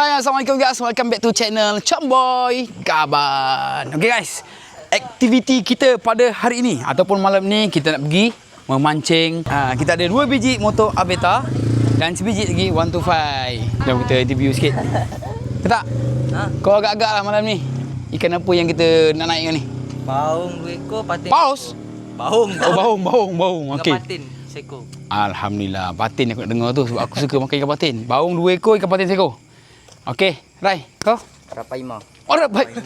Hai Assalamualaikum guys. Welcome back to channel Chamboy Gaban Okay guys Aktiviti kita pada hari ini Ataupun malam ni Kita nak pergi Memancing ha, Kita ada dua biji motor Aveta Dan sebiji lagi 125 Jom kita interview sikit. Ketak Ha? Kau agak-agak lah malam ni. Ikan apa yang kita nak naik ni? Baung dua ekor patin. Paus? Baung. Oh baung baung baung. Okay patin seekor. Alhamdulillah Patin aku nak dengar tu Sebab aku suka makan ikan patin. Baung dua ekor Ikan patin seekor Okay Rai Kau Rapaima. Orang baik.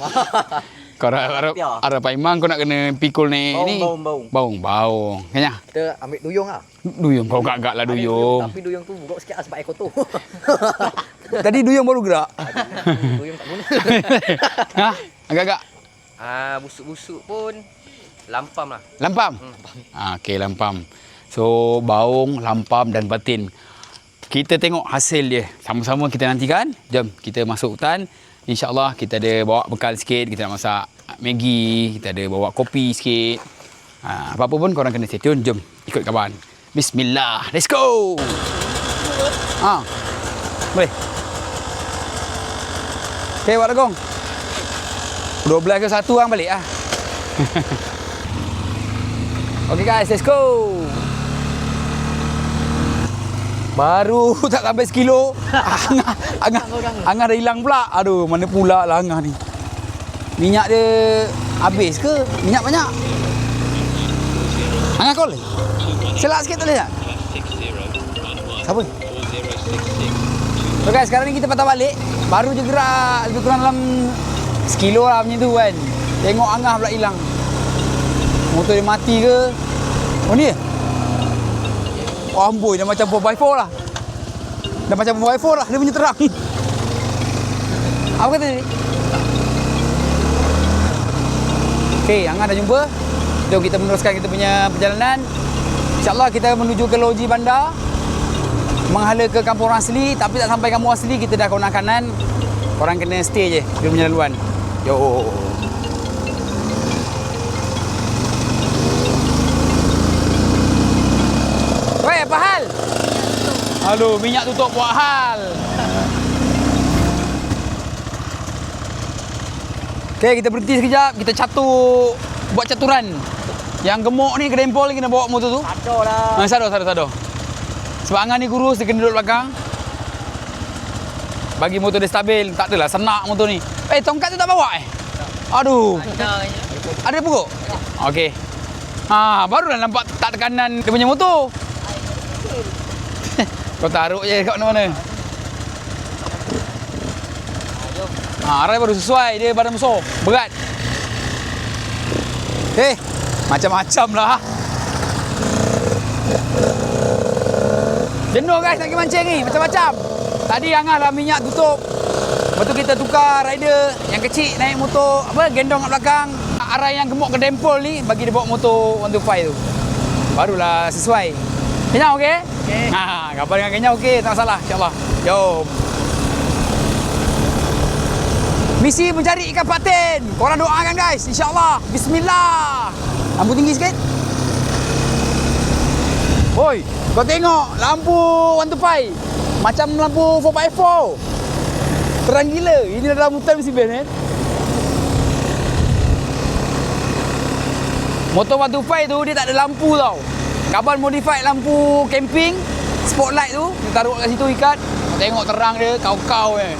Kau harap harap Ya. harap Pak Imam kau nak kena pikul ni Baung, ni. baung, baung. Baung, baung. Kayaknya. Kita ambil duyung lah. Duyung kau gagak lah duyung. Tapi duyung tu buruk sikit lah sebab ekor tu. Tadi duyung baru gerak. duyung tak guna. ha? Agak-agak Ah, busuk-busuk pun lampam lah. lampam. Ha, okey lampam. So baung, lampam dan batin. Kita tengok hasil dia. Sama-sama kita nantikan. Jom kita masuk hutan. InsyaAllah kita ada bawa bekal sikit. Kita nak masak Maggi. Kita ada bawa kopi sikit. Ha, apa-apa pun korang kena stay tune. Jom ikut kawan. Bismillah. Let's go. Ha. Boleh. Okay, Wak Legong. 12 ke 1 orang balik lah. Okay guys, let's go. Baru tak sampai sekilo. Angah, angah, angah dah hilang pula. Aduh, mana pula lah angah ni. Minyak dia habis ke? Minyak banyak? Angah call? Selak sikit tak boleh tak? Siapa? So guys, sekarang ni kita patah balik. Baru je gerak lebih kurang dalam sekilo lah macam tu kan. Tengok angah pula hilang. Motor dia mati ke? Oh ni? Oh amboi, dah macam 4x4 lah. Dah macam 4x4 lah, dia punya terang. Apa kata ni? Okey, Angah dah jumpa. Jom kita meneruskan kita punya perjalanan. InsyaAllah kita menuju ke Loji Bandar. Menghala ke kampung orang asli. Tapi tak sampai kampung asli, kita dah kawanan kanan. Korang kena stay je di punya laluan. Yo. Weh, apa hal? Aduh, minyak tutup buat hal. Okey, kita berhenti sekejap. Kita catur buat caturan. Yang gemuk ni kedempol kena bawa motor tu. Ada lah. Ha, sado, sado, sado. Sebab Angan ni kurus, dia kena duduk belakang. Bagi motor dia stabil. Tak adalah senak motor ni. Eh, tongkat tu tak bawa eh? Aduh. Ada pokok? Okey. Ha, barulah nampak tak tekanan dia punya motor. Kau taruh je kat mana-mana. Ha, arai baru sesuai. Dia badan besar. Berat. Eh, macam-macam lah. Jenuh guys nak pergi mancing ni. Macam-macam. Tadi Angah lah minyak tutup. Lepas tu kita tukar rider yang kecil naik motor apa gendong kat belakang. Arai yang gemuk ke dempol ni bagi dia bawa motor 125 tu. Barulah sesuai. Kenyang okey? Okey. Ha, kapal dengan kenyang okey, tak masalah insya-Allah. Jom. Misi mencari ikan patin. Korang doakan guys, insya-Allah. Bismillah. Lampu tinggi sikit. Oi, kau tengok lampu 125. Macam lampu 4x4. Terang gila. Ini dalam hutan mesti best eh. Motor 125 tu dia tak ada lampu tau. Kaban modified lampu camping, spotlight tu, dia taruh kat situ ikat. Kau tengok terang dia, kau-kau je.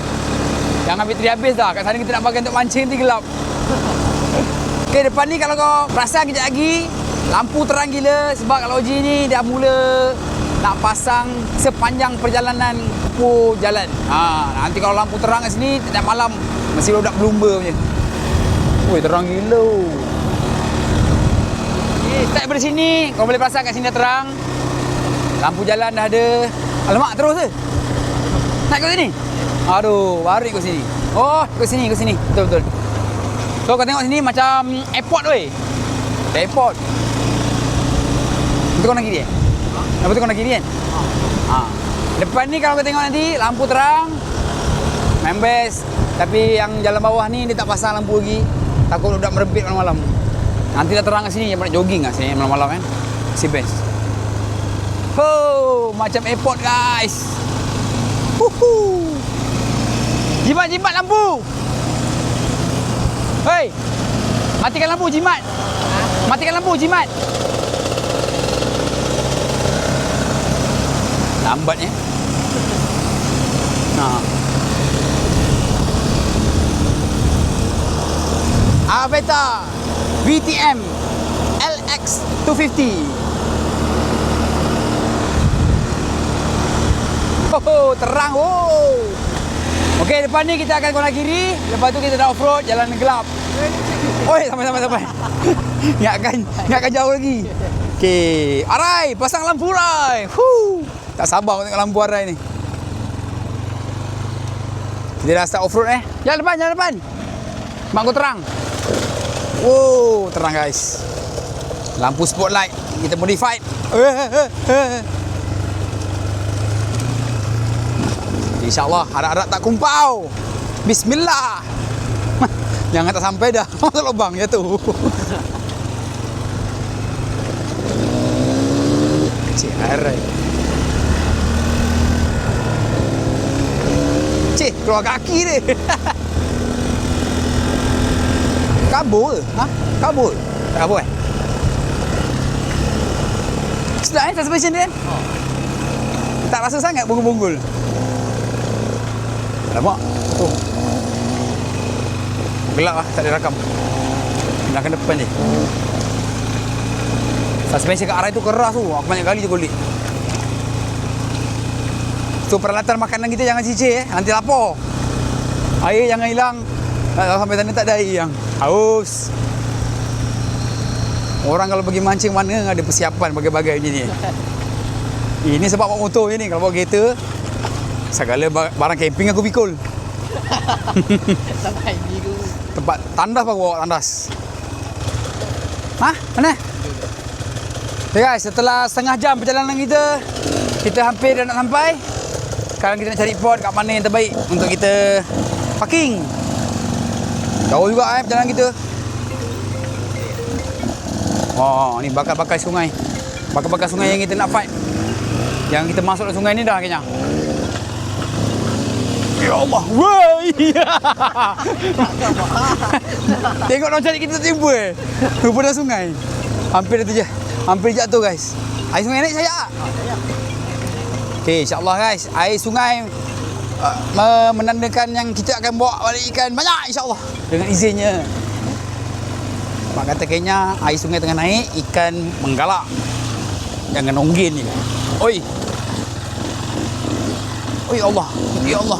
Jangan bateri habis dah. Kat sana kita nak pakai untuk mancing nanti gelap. Okey, depan ni kalau kau perasan kejap lagi, lampu terang gila sebab kalau Oji ni dia mula nak pasang sepanjang perjalanan lampu jalan. Ha, nanti kalau lampu terang kat sini, tiap malam mesti rodak lumba punya. Oi, terang gila. Start daripada sini. Kau boleh perasan kat sini terang. Lampu jalan dah ada. Alamak, terus ke? Nak ikut sini? Aduh, baru ikut sini. Oh, ikut sini, ikut sini. Betul, betul. So, kau tengok sini macam airport weh. Airport. Itu kau nak kiri eh? Apa tu kau nak kiri kan? Ha. Depan ni kalau kau tengok nanti, lampu terang. Main best. Tapi yang jalan bawah ni, dia tak pasang lampu lagi. Takut budak merepit malam-malam. Nanti dah terang kat sini, yang nak jogging kat sini malam-malam kan. Si best. Ho, macam airport guys. Huhu. Jimat, jimat lampu. Hei. Matikan lampu jimat. Matikan lampu jimat. Lambatnya. Nah. Aveta VTM LX 250. Oh, terang. Oh. Okey, depan ni kita akan kanan kiri. Lepas tu kita dah off-road, jalan gelap. Oi, sampai sampai sampai. ingatkan, ingatkan jauh lagi. Okey, Arai, pasang lampu Arai. Hu. Tak sabar nak tengok lampu Arai ni. Kita dah start off-road eh. Jalan depan, jalan depan. Mak kau terang. Wow, terang guys. Lampu spotlight kita modified. InsyaAllah harap-harap tak kumpau. Bismillah. Jangan tak sampai dah. Masuk lubang ya tu. Cik harai. Cik, keluar kaki dia. Kabur ke? Ha? Kabur? Tak kabur eh? Sedap eh suspension dia kan? Tak rasa sangat bonggol-bonggol. Alamak. Tu. Gelap lah, tak ada rakam. Nak ke depan je. Suspension kat arah itu keras tu. Aku banyak kali je golik. So peralatan makanan kita jangan cicir eh. Nanti lapar. Air jangan hilang. Sampai sana tak ada air yang haus. Orang kalau pergi mancing mana ada persiapan bagai-bagai macam ni. Ini sebab bawa motor je ni. Kalau bawa kereta, segala ba- barang camping aku pikul. Sampai biru. Tempat tandas baru bawa tandas. Ha? Mana? Okay guys, setelah setengah jam perjalanan kita, kita hampir dah nak sampai. Sekarang kita nak cari pot kat mana yang terbaik untuk kita parking. Jauh juga eh perjalanan kita. Oh, ni bakar-bakar sungai. Bakar-bakar sungai yang kita nak fight. Yang kita masuk dalam sungai ni dah kayaknya. Ya Allah. Woi. Tengok orang cari kita jumpa eh. Rupa dalam sungai. Hampir dah je. Hampir jatuh guys. Air sungai naik saya. Okey, insya-Allah guys. Air sungai uh, me- menandakan yang kita akan bawa balik ikan banyak insya-Allah dengan izinnya. Mak kata kayaknya air sungai tengah naik, ikan menggalak. Jangan onggin je. Oi. Oi Allah. Ya Allah.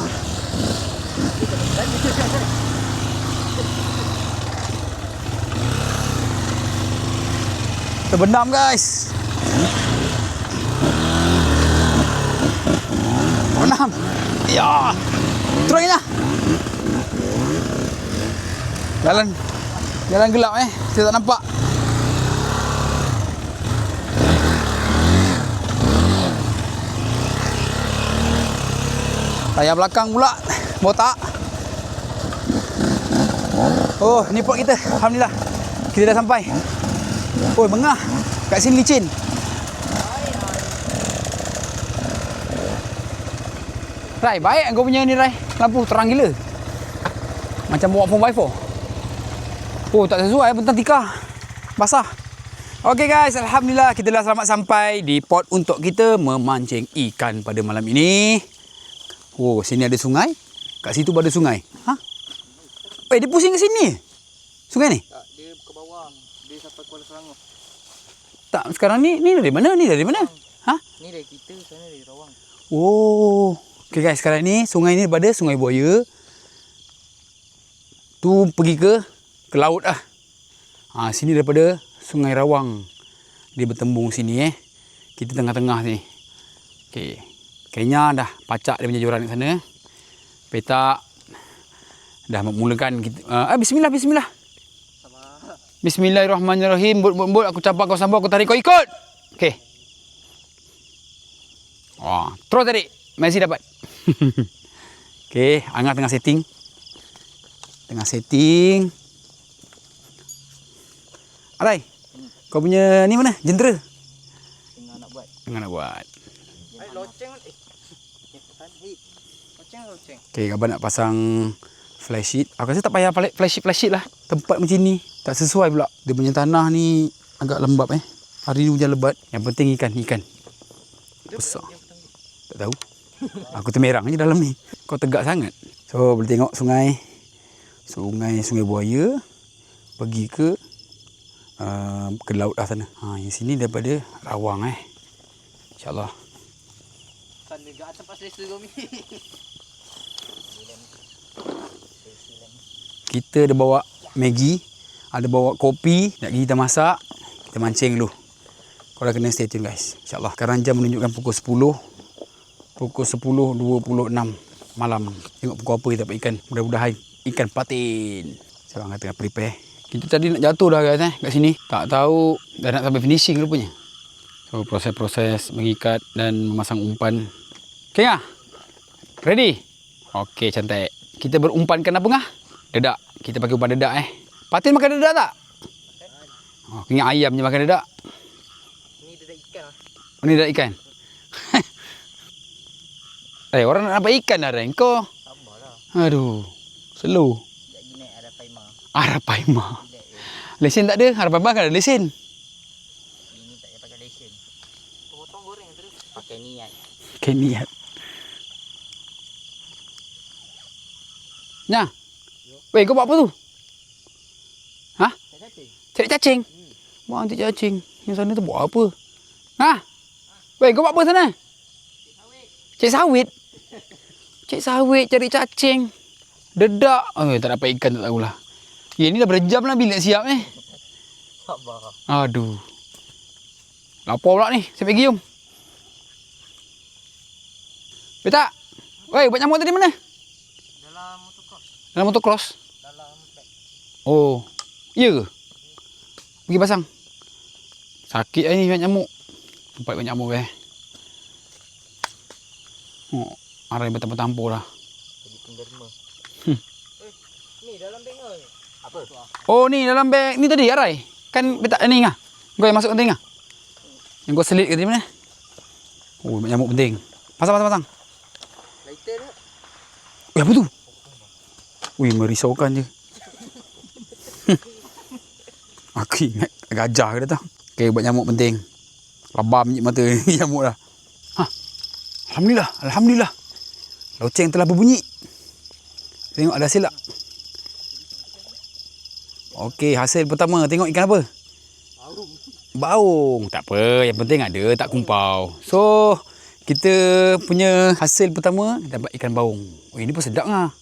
Terbenam guys. Terbenam. Ya. Terus lah. Jalan Jalan gelap eh. Kita tak nampak. Tayar belakang pula botak. Oh, ni pot kita. Alhamdulillah. Kita dah sampai. Oh, bengah. Kat sini licin. Rai, baik kau punya ni Rai. Lampu terang gila. Macam bawa 4x4. Oh, tak sesuai bentang tikar. Basah. Okey guys, Alhamdulillah kita dah selamat sampai di pot untuk kita memancing ikan pada malam ini. Oh, sini ada sungai. Kat situ ada sungai. Ha? Eh, dia pusing ke sini? Sungai ni? Tak, dia ke bawah. Dia sampai Kuala Selangor. Tak, sekarang ni ni dari mana? Ni dari mana? Ha? Ni dari kita, sana dari Rawang. Oh. Okay guys, sekarang ni sungai ni daripada Sungai Buaya. Tu pergi ke ke laut ah. Ha, sini daripada Sungai Rawang. Dia bertembung sini eh. Kita tengah-tengah sini. Okey. Kayaknya dah pacak dia punya joran kat sana. Petak dah memulakan kita uh, ah, bismillah bismillah. Bismillahirrahmanirrahim. Bot bot bot aku capak kau sambung aku tarik kau ikut. Okey. Wah, terus tarik. Messi dapat. Okey, Angah tengah setting. Tengah setting. Alai. Kau punya ni mana? Jentera. Tengah nak buat. Tengah nak buat. Eh, loceng. Eh, eh. Loceng loceng. Okay, Abang nak pasang flash sheet. Aku rasa tak payah flash sheet, flash sheet lah. Tempat macam ni. Tak sesuai pula. Dia punya tanah ni agak lembab eh. Hari ni hujan lebat. Yang penting ikan, ikan. Besar. Tak tahu. Aku termerang je dalam ni. Kau tegak sangat. So, boleh tengok sungai. Sungai, sungai buaya. Pergi ke uh, ke laut lah sana. Ha, yang sini daripada rawang eh. InsyaAllah. Kan dekat atas pas selesa kau ni. Kita ada bawa Maggi, ada bawa kopi, nak pergi kita masak, kita mancing dulu. Korang kena stay tune guys. InsyaAllah. Sekarang jam menunjukkan pukul 10. Pukul 10.26 malam. Tengok pukul apa kita dapat ikan. Mudah-mudahan ikan patin. Sekarang kata tengah prepare. Kita tadi nak jatuh dah guys eh, kat sini. Tak tahu dah nak sampai finishing rupanya. So proses-proses mengikat dan memasang umpan. Okay ah? Ready? Okey, cantik. Kita berumpankan apa ngah? Dedak. Kita pakai umpan dedak eh. Patin makan dedak tak? Oh, ingat ayam je makan dedak. Ni dia dah ikan lah. Oh, ni dedak ikan. eh, orang nak dapat ikan dah Ren. Kau? Sabar lah. Aduh. Slow. Lagi naik ada Paima. Arapaima. Relax je. Lesen tak ada? Arapaima kan ada lesen. Ini tak payah pakai lesen. Potong goreng terus. Pakai niat. Okay, niat. Nya. Weh, kau buat apa tu? Ha? Tak cacing. Cari cacing? Wah, cari cacing. Yang sana tu buat apa? Ha? Weh, kau buat apa sana? Cari sawit. Cari sawit, cari cacing. Dedak. Oh, tak dapat ikan tak tahulah. Ya, ni dah berjam lah bila siap eh. Sabar. Aduh. Lapar pula ni. Saya pergi jom. Betak. Weh, buat nyamuk tadi mana? Dalam motocross. Dalam motocross. Dalam bag. Oh. Ya ke? Pergi pasang. Sakit lah ni banyak nyamuk. Tempat banyak nyamuk eh. Oh, arai bertampur-tampur dah. Jadi penderma. Hmm. Eh, ni dalam beg. Apa? Oh ni dalam beg ni tadi arai. Kan betak ni ngah. Kau yang masuk ke ngah. Yang kau selit ke tadi mana? Oh, banyak nyamuk penting. Pasang pasang pasang. Lighter tak? Eh apa tu? Ui merisaukan je. Aku ingat gajah ke datang. Okay, buat nyamuk penting. Labam je mata ni nyamuk dah. Ha. Alhamdulillah, Alhamdulillah. Loceng telah berbunyi. Tengok ada hasil tak? Okey, hasil pertama. Tengok ikan apa? Baung. Tak apa, yang penting ada, tak kumpau. So, kita punya hasil pertama dapat ikan baung. Oh, ini pun sedap ngah.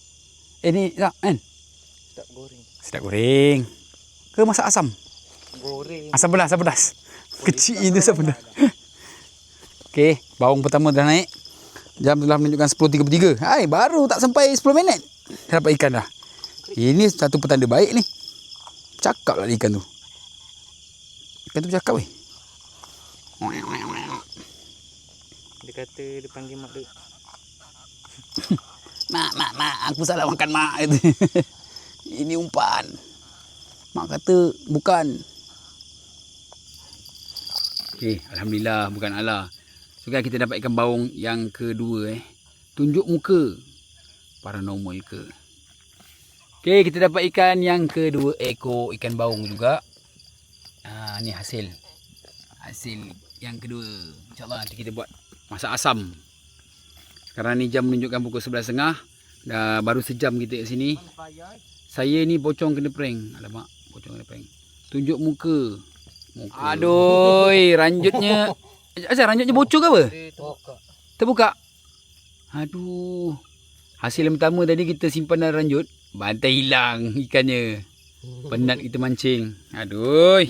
Eh ni tak kan? Tak goreng. Sedap goreng. Ke masak asam? Goreng. Asam pedas, asam pedas. Kecil itu asam pedas. Okey, baung pertama dah naik. Jam telah menunjukkan 10.33. Hai, baru tak sampai 10 minit. Dah dapat ikan dah. Ini satu petanda baik ni. Cakap lah ikan tu. Ikan tu bercakap weh. Dia kata dia panggil mak dia. Mak, mak, mak. Aku salah makan mak. Ini umpan. Mak kata bukan. Okey, Alhamdulillah bukan Allah. So kan kita dapat ikan baung yang kedua eh. Tunjuk muka. Paranormal ke. Okey, kita dapat ikan yang kedua ekor ikan baung juga. Ah, ni hasil. Hasil yang kedua. InsyaAllah nanti kita buat masak asam. Sekarang ni jam menunjukkan pukul 11.30. Dah baru sejam kita kat sini. Saya ni pocong kena prank. Alamak, pocong kena prank. Tunjuk muka. muka. Aduh, ranjutnya. Asal ranjutnya bocor ke apa? Dia terbuka. Terbuka. Aduh. Hasil yang pertama tadi kita simpan dalam ranjut. Bantai hilang ikannya. Penat kita mancing. Aduh.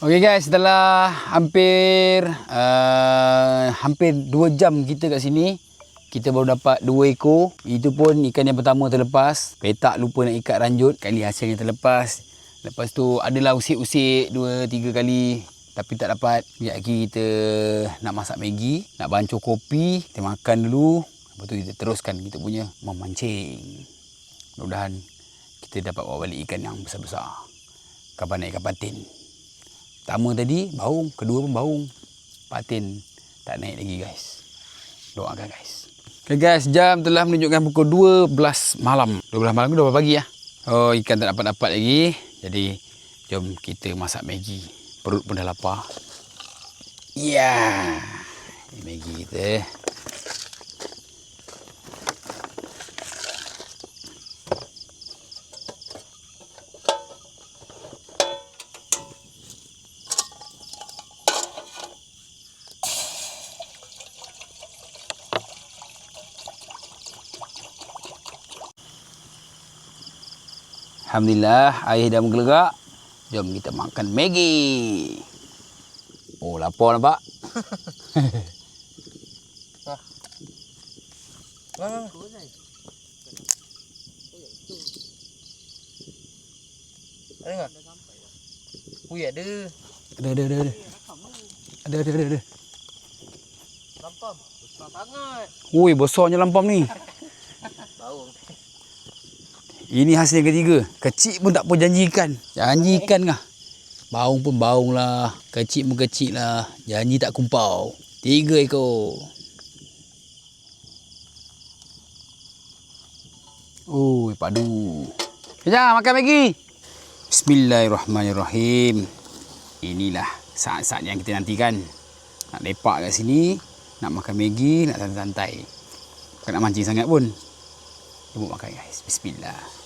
Okey guys, setelah hampir uh, hampir 2 jam kita kat sini, kita baru dapat 2 ekor. Itu pun ikan yang pertama terlepas. Petak lupa nak ikat ranjut, kali hasilnya terlepas. Lepas tu adalah usik-usik 2 3 kali tapi tak dapat. Sekejap lagi kita nak masak Maggi, nak bancuh kopi, kita makan dulu. Lepas tu kita teruskan kita punya memancing. Mudah-mudahan kita dapat bawa balik ikan yang besar-besar. Kapan naik ikan patin. Pertama tadi baung, kedua pun baung. Patin tak naik lagi guys. Doakan guys. Okay guys, jam telah menunjukkan pukul 12 malam. 12 malam ke 12 pagi ya. Oh, ikan tak dapat-dapat lagi. Jadi, jom kita masak Maggi. Perut pun dah lapar. Ya. Yeah. Maggi kita. Alhamdulillah, air dah menggelegak. Jom kita makan Maggi. Oh, lapar nampak? Ada enggak? Ui ada. Ada, ada, ada. Ada, ada, ada. ada, ada. Lampam. Besar sangat. Ui, besarnya lampam ni. Bau. Ini hasil yang ketiga. Kecil pun tak apa janji ikan. Janji ikan kah? Baung pun baung lah. Kecil pun kecil lah. Janji tak kumpau. Tiga ekor. Ui, padu. Kejap, makan lagi. Bismillahirrahmanirrahim. Inilah saat-saat yang kita nantikan. Nak lepak kat sini, nak makan Maggi, nak santai-santai. Bukan nak mancing sangat pun. Jom makan guys. Bismillah.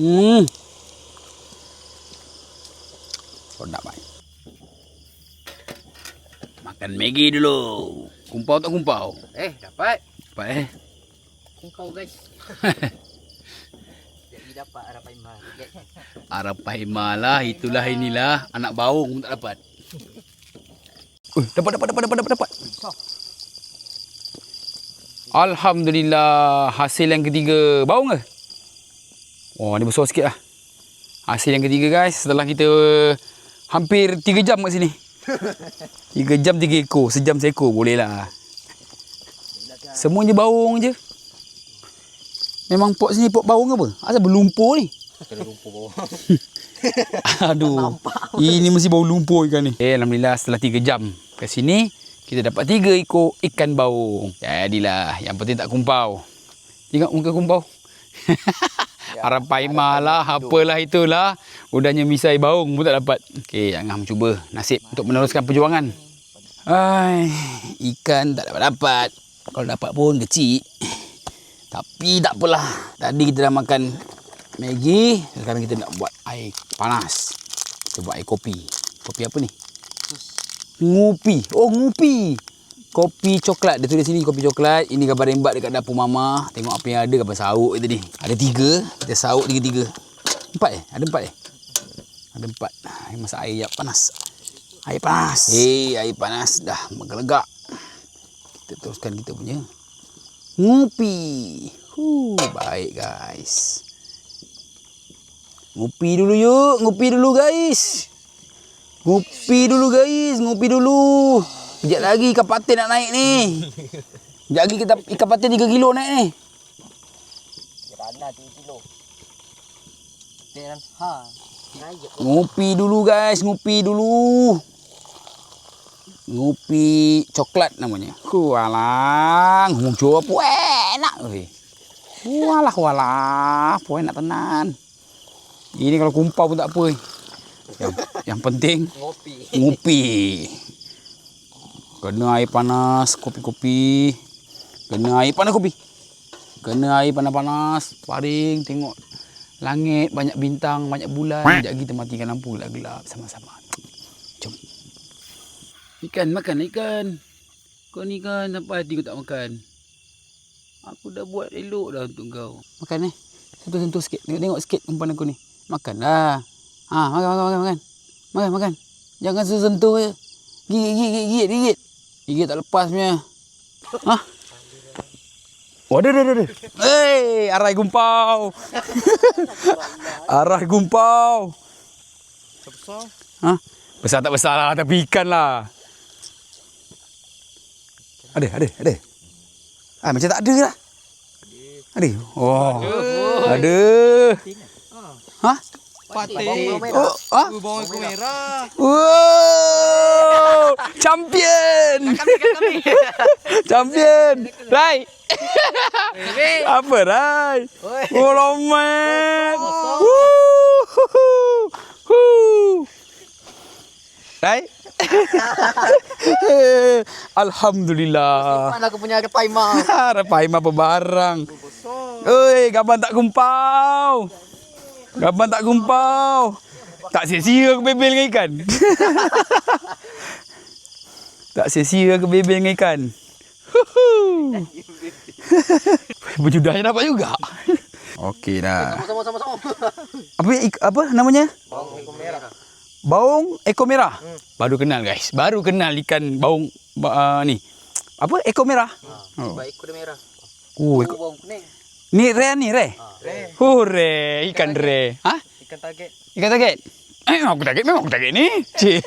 Hmm. Sedap baik. Makan Maggi dulu. Kumpau tak kumpau? Eh, dapat. Apa eh? Kungkau guys. Jadi dapat harapan mah. Arapai malah itulah inilah anak baung pun tak dapat. Uh, dapat dapat dapat dapat dapat dapat. Alhamdulillah hasil yang ketiga baung ke? Oh ni besar sikit lah. Hasil yang ketiga guys setelah kita hampir 3 jam kat sini. 3 jam 3 ekor, sejam seekor boleh lah. Semuanya baung je. Memang pot sini pot baung apa? Asal berlumpur ni? Kena lumpur bawah. Aduh. Ini mesti bau lumpur ikan ni. Eh, Alhamdulillah setelah 3 jam ke sini, kita dapat 3 ekor ikan baung. Jadilah, yang penting tak kumpau. Tengok muka kumpau. Harap paimah lah, apalah itulah. Udahnya misai baung pun tak dapat. Okey, jangan mencuba nasib untuk meneruskan perjuangan. Ai, ikan tak dapat-dapat. Kalau dapat pun kecil. Tapi tak apalah. Tadi kita dah makan Maggi. Sekarang kita nak buat air panas. Kita buat air kopi. Kopi apa ni? Ngupi. Oh, ngupi. Kopi coklat. Dia tulis sini kopi coklat. Ini gambar rembat dekat dapur mama. Tengok apa yang ada gambar sauk kita ni. Ada tiga. Kita sauk tiga-tiga. Empat eh? Ada empat eh? Ada empat. Masak air yang panas. Air panas. Eh, air panas dah menggelegak. Kita teruskan kita punya ngupi. Huh, baik guys. Ngupi dulu yuk, ngupi dulu guys. Ngupi dulu guys, ngupi dulu. Sekejap lagi ikan patin nak naik ni. Sekejap lagi kita ikan patin 3 kilo naik ni. Kerana 3 kilo. Ha. Ngupi dulu guys, ngupi dulu. Ngupi coklat namanya. Hualang, muncul apa enak. Walah walah, apa enak tenan. Ini kalau kumpau pun tak apa. Yang, yang penting Ngopi. Ngupi. Kena air panas, kopi-kopi. Kena air panas kopi. Kena air panas-panas, paring, tengok langit, banyak bintang, banyak bulan. Sekejap kita matikan lampu lah gelap sama-sama. Jom. Ikan, makan ikan. Kau ni kan sampai hati kau tak makan. Aku dah buat elok dah untuk kau. Makan eh. Sentuh-sentuh sikit. Tengok-tengok sikit umpan aku ni. Makanlah. Ha, makan, makan, makan, makan. Makan, makan. Jangan sentuh je. Gigit, gigit, gigit, gigit, gigit. Gigit tak lepas punya. Ha? Oh, ada, ada, ada, ada. Hei, arai gumpau. arai gumpau. Besar. Ha? Besar tak besar lah, tapi ikan lah. Ada, ada, ada. Ah, macam tak ada lah. Ada. Oh, ada. Ha? Merah. Oh, ah? Bawang merah. Wow! Champion! Champion! Rai! Apa Rai? Oi. Oh, lomet! Rai? Alhamdulillah. Mana aku punya? Rapai mah pebarang. Oi, gaban tak gumpau. Gaban tak gumpau. Tak sia-sia aku bebel dengan ikan. tak sia-sia aku bebel dengan ikan. Huhu. Berjudahnya dapat juga. Okey dah. Sama sama sama. Apa apa namanya? Bawang merah. Baung ekor merah. Baru kenal guys. Baru kenal ikan baung ba- uh, ni. Apa ekor merah? Oh. Baik kuda merah. Oh, ekor. Bawang kuning. Ni re ni re. Re. Oh re, ikan re. Ha? Ikan target. Ikan target? Eh, memang aku target, memang aku target ni. Cik.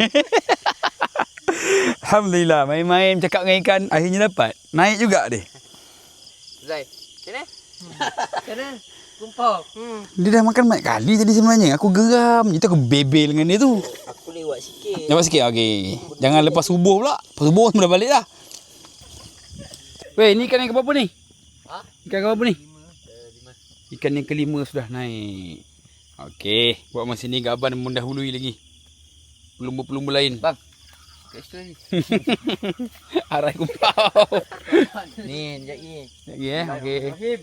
Alhamdulillah, main-main cakap dengan ikan, akhirnya dapat. Naik juga dia. Zai. Sini. Sini. Kumpau. Hmm. Dia dah makan banyak kali tadi sebenarnya. Aku geram. Itu aku bebel dengan dia tu. Aku lewat sikit. Nampak sikit? Okey. Jangan lepas subuh pula. Lepas subuh semua dah balik dah. Weh, ni ikan yang ke berapa ni? Ha? Ikan ke berapa ni? Ikan yang kelima sudah naik. Okey. Buat masa ni Gaban mendahului lagi. Pelumbu-pelumbu lain. Bang. Ni. Arai kumpau. Ni, sekejap ni. Lagi eh. Okey.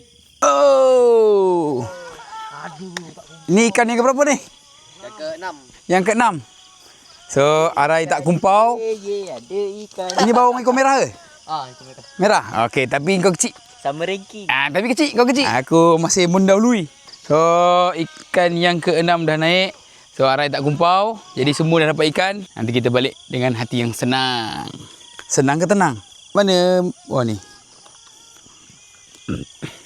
Oh. Aduh. Ni ikan yang ke berapa ni? Dah ke enam. Yang keenam. So, Arai tak kumpau. Ye, ye, ada ikan. Ini bawang ekor merah ke? Ah, itu mereka. Merah. Okey, tapi kau kecil. Sama ranking. Ah, tapi kecil, kau kecil. Aku masih mendahului. So, ikan yang keenam dah naik. So, Arai tak kumpau. Jadi, semua dah dapat ikan. Nanti kita balik dengan hati yang senang. Senang ke tenang? Mana? Wah, ni.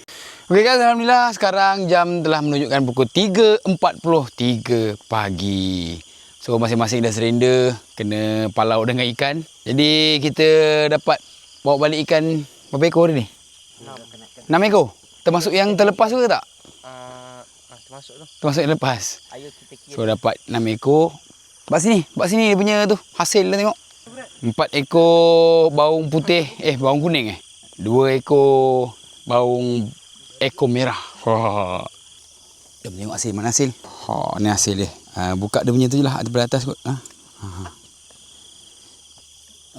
Okey guys, Alhamdulillah sekarang jam telah menunjukkan pukul 3.43 pagi. So masing-masing dah surrender, kena palau dengan ikan. Jadi kita dapat bawa balik ikan berapa ekor ni? Enam. 6 ekor. Termasuk yang terlepas tu ke tak? Ah, ah, termasuk tu. Termasuk yang lepas. Ayo kita kira. So dapat 6 ekor. Bak sini, bak sini dia punya tu. Hasil dah tengok. 4 ekor baung putih, eh baung kuning eh. 2 ekor baung ekor merah. Wah. Jom tengok hasil mana hasil. Ha, ni hasil dia. Ha, buka dia punya tu je lah daripada atas kot. Ha. Ha.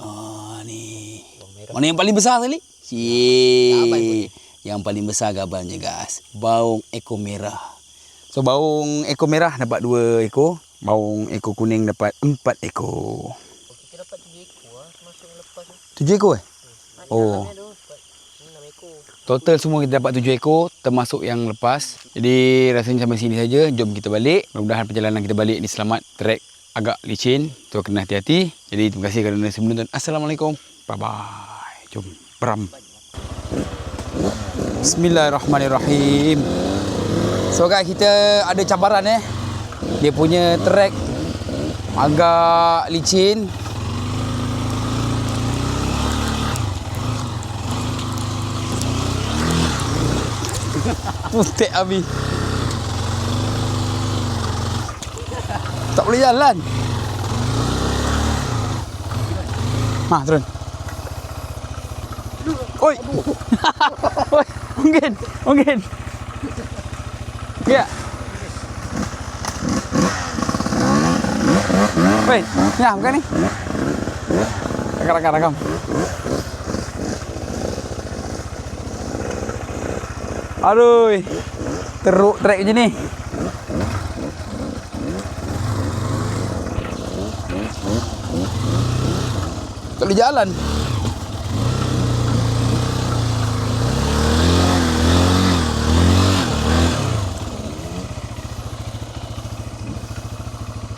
Oh, ni. Mana yang paling besar sekali? Cik. Yang paling besar gabalnya guys. Baung ekor merah. So baung ekor merah dapat dua ekor. Baung ekor kuning dapat empat ekor. Oh, kita dapat tujuh ekor ah, termasuk yang lepas tu. Tujuh ekor eh? Ah, Oh. tu. Total semua kita dapat tujuh ekor termasuk yang lepas. Jadi rasanya sampai sini saja. Jom kita balik. Mudah-mudahan perjalanan kita balik ni selamat. Trek agak licin. So kena hati-hati. Jadi terima kasih kerana semua menonton. Assalamualaikum. Bye-bye. Jom beram. Bismillahirrahmanirrahim. So guys kita ada cabaran eh. Dia punya trek agak licin. Putek Abi. Tak boleh jalan. Ha, turun. Oi. Oi, mungkin, mungkin. Ya. Wei, ya, bukan ni. Rakam, rakam, rakam. Aduh. Teruk trek macam ni. Tak boleh jalan.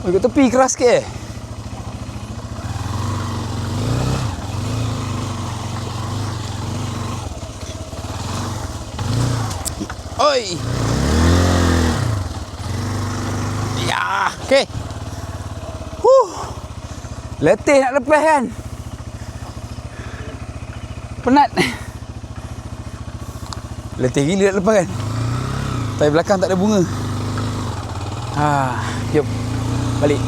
Oh, kat tepi keras sikit eh. Oi. Ya, okey. Huh. Letih nak lepas kan? Penat. Letih gila nak lepas kan? Tapi belakang tak ada bunga. Ha, jom. Balik.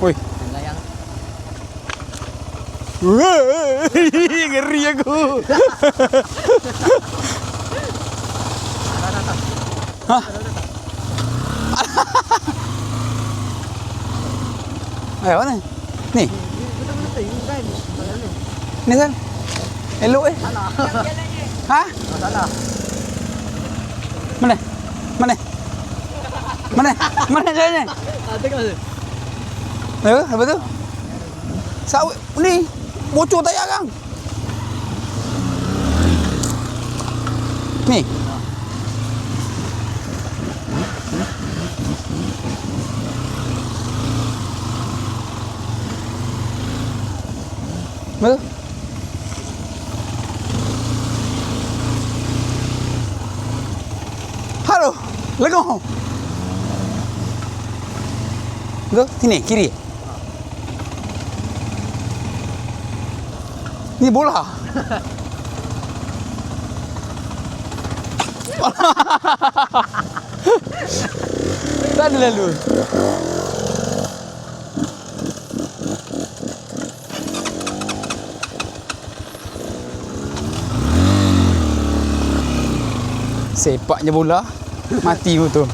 Woi. Layang. Weh, Ngeri aku. Hah? Eh, mana? Ni. Ni kan? Elok eh. Ha? Mana? Mana? Mana? Mana jalannya? Ada kan? Ya, apa tu? Sawit ni bocor tayar kan? Ni. Betul? Halo, lengoh. Go, sini, kiri. Ni bola. tak ada lalu. Sepaknya bola. Mati tu